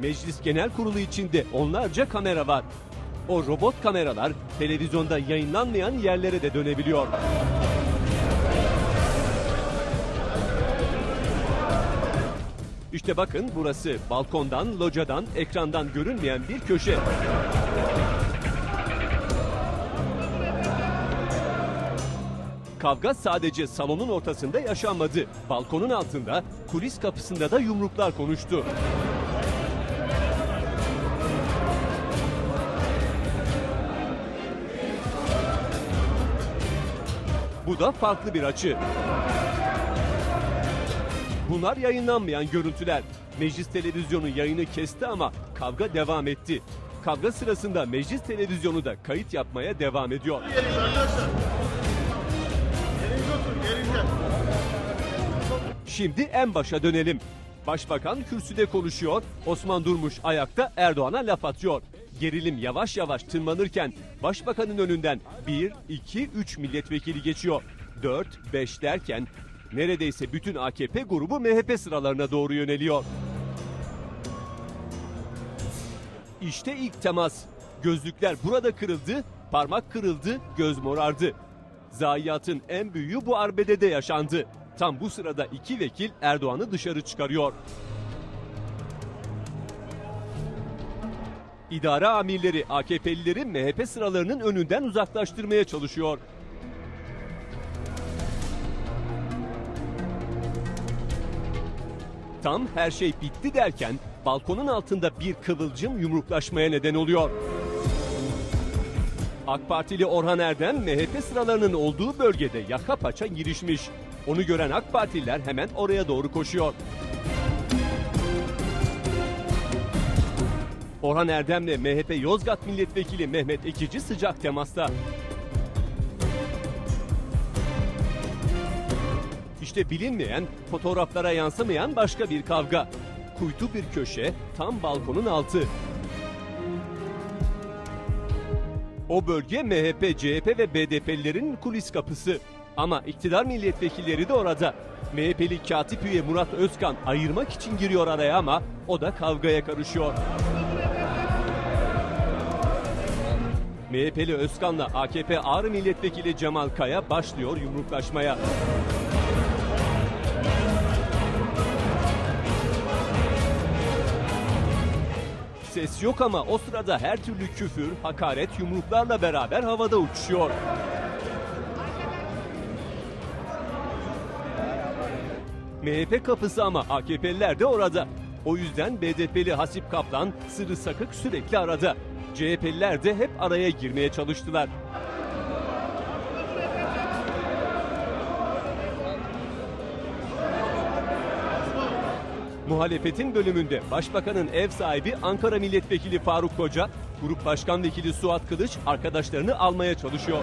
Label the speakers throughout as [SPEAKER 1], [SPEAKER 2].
[SPEAKER 1] Meclis Genel Kurulu içinde onlarca kamera var. O robot kameralar televizyonda yayınlanmayan yerlere de dönebiliyor. İşte bakın burası balkondan, locadan, ekrandan görünmeyen bir köşe. Kavga sadece salonun ortasında yaşanmadı. Balkonun altında, kulis kapısında da yumruklar konuştu. Bu da farklı bir açı. Bunlar yayınlanmayan görüntüler. Meclis televizyonu yayını kesti ama kavga devam etti. Kavga sırasında meclis televizyonu da kayıt yapmaya devam ediyor. Şimdi en başa dönelim. Başbakan kürsüde konuşuyor, Osman Durmuş ayakta Erdoğan'a laf atıyor. Gerilim yavaş yavaş tırmanırken başbakanın önünden 1, 2, 3 milletvekili geçiyor. 4, 5 derken neredeyse bütün AKP grubu MHP sıralarına doğru yöneliyor. İşte ilk temas. Gözlükler burada kırıldı, parmak kırıldı, göz morardı. Zayiatın en büyüğü bu arbedede yaşandı. Tam bu sırada iki vekil Erdoğan'ı dışarı çıkarıyor. İdare amirleri AKP'lileri MHP sıralarının önünden uzaklaştırmaya çalışıyor. Tam her şey bitti derken balkonun altında bir kıvılcım yumruklaşmaya neden oluyor. AK Partili Orhan Erdem MHP sıralarının olduğu bölgede yaka paça girişmiş. Onu gören AK Partililer hemen oraya doğru koşuyor. Orhan Erdem'le MHP Yozgat Milletvekili Mehmet Ekici sıcak temasta. İşte bilinmeyen, fotoğraflara yansımayan başka bir kavga. Kuytu bir köşe, tam balkonun altı. O bölge MHP, CHP ve BDP'lilerin kulis kapısı. Ama iktidar milletvekilleri de orada. MHP'li katip üye Murat Özkan ayırmak için giriyor araya ama o da kavgaya karışıyor. MHP'li Özkan'la AKP Ağrı Milletvekili Cemal Kaya başlıyor yumruklaşmaya. Ses yok ama o sırada her türlü küfür, hakaret yumruklarla beraber havada uçuşuyor. MHP kapısı ama AKP'liler de orada. O yüzden BDP'li Hasip Kaplan sırrı sakık sürekli arada. CHP'liler de hep araya girmeye çalıştılar. Muhalefetin bölümünde Başbakanın ev sahibi Ankara Milletvekili Faruk Koca, Grup Başkan Vekili Suat Kılıç arkadaşlarını almaya çalışıyor.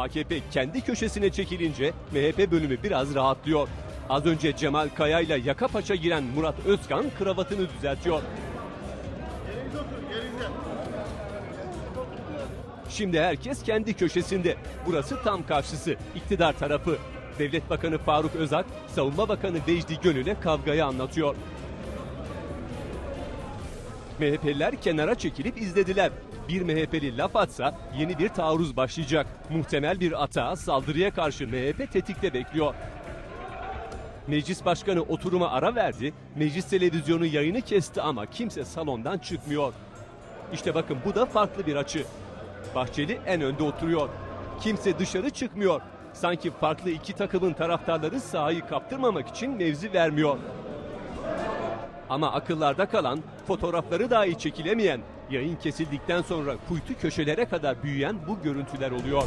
[SPEAKER 1] AKP kendi köşesine çekilince MHP bölümü biraz rahatlıyor. Az önce Cemal Kaya ile yaka paça giren Murat Özkan kravatını düzeltiyor. Şimdi herkes kendi köşesinde. Burası tam karşısı, iktidar tarafı. Devlet Bakanı Faruk Özak, Savunma Bakanı Vecdi Gönül'e kavgayı anlatıyor. MHP'liler kenara çekilip izlediler. Bir MHP'li laf atsa yeni bir taarruz başlayacak. Muhtemel bir atağa, saldırıya karşı MHP tetikte bekliyor. Meclis Başkanı oturuma ara verdi. Meclis televizyonu yayını kesti ama kimse salondan çıkmıyor. İşte bakın bu da farklı bir açı. Bahçeli en önde oturuyor. Kimse dışarı çıkmıyor. Sanki farklı iki takımın taraftarları sahayı kaptırmamak için mevzi vermiyor. Ama akıllarda kalan, fotoğrafları dahi çekilemeyen, yayın kesildikten sonra kuytu köşelere kadar büyüyen bu görüntüler oluyor.